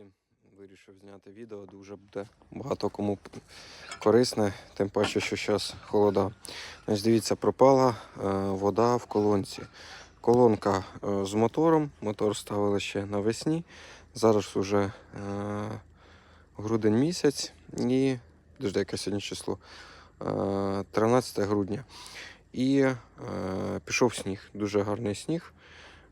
друзі, вирішив зняти відео, дуже буде багато кому корисне, тим паче, що зараз холода. Значить, дивіться, пропала е, вода в колонці. Колонка е, з мотором, мотор ставили ще навесні. Зараз вже е, грудень місяць і подожди, яке сьогодні число? Е, 13 грудня. І пішов сніг, дуже гарний сніг.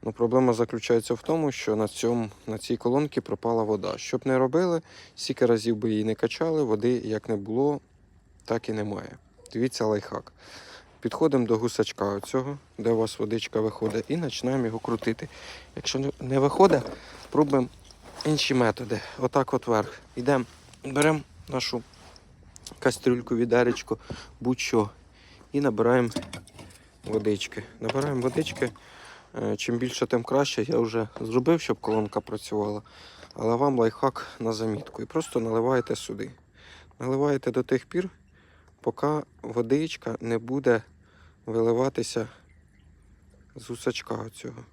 Ну, проблема заключається в тому, що на, цьому, на цій колонці пропала вода. Щоб не робили, скільки разів би її не качали, води як не було, так і немає. Дивіться лайфхак. Підходимо до гусачка оцього, де у вас водичка виходить, і починаємо його крутити. Якщо не- виходить, пробуємо інші методи. Отак от вверх. Йдемо, беремо нашу кастрюльку, відеречко, будь-що, і набираємо водички. Набираємо водички. Е, Чим більше, тим краще. Я вже зробив, щоб колонка працювала. Але вам лайфхак на замітку. І просто наливаєте сюди. Наливаєте до тих пір, поки водичка не буде виливатися з усачка цього.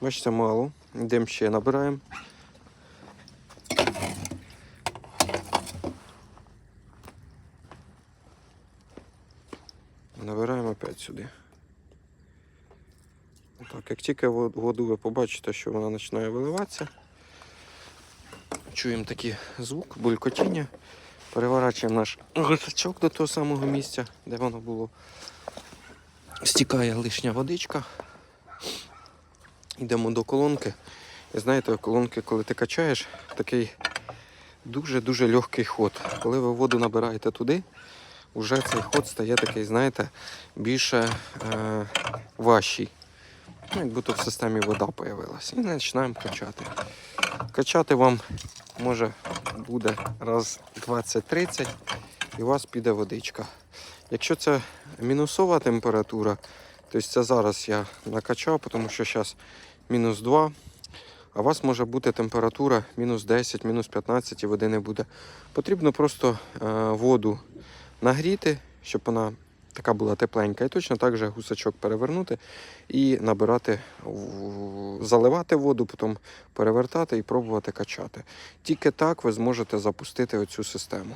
Бачите, мало. Йдемо ще набираємо. Набираємо опять сюди. Так, як тільки воду ви побачите, що вона починає виливатися, чуємо такий звук, булькотіння. Переворачуємо наш гусачок до того самого місця, де воно було. Стікає лишня водичка. Йдемо до колонки. І знаєте, колонки, коли ти качаєш, такий дуже-дуже легкий ход. Коли ви воду набираєте туди, вже цей ход стає такий, знаєте, більше е, важчий. Ну, як будто в системі вода появилась. І починаємо качати. Качати вам може буде раз 20-30 і у вас піде водичка. Якщо це мінусова температура, то це зараз я накачав, тому що зараз мінус 2, а у вас може бути температура мінус 10, мінус 15 і води не буде. Потрібно просто е, воду нагріти, щоб вона така була тепленька. І точно так же гусачок перевернути і набирати, заливати воду, потім перевертати і пробувати качати. Тільки так ви зможете запустити оцю систему.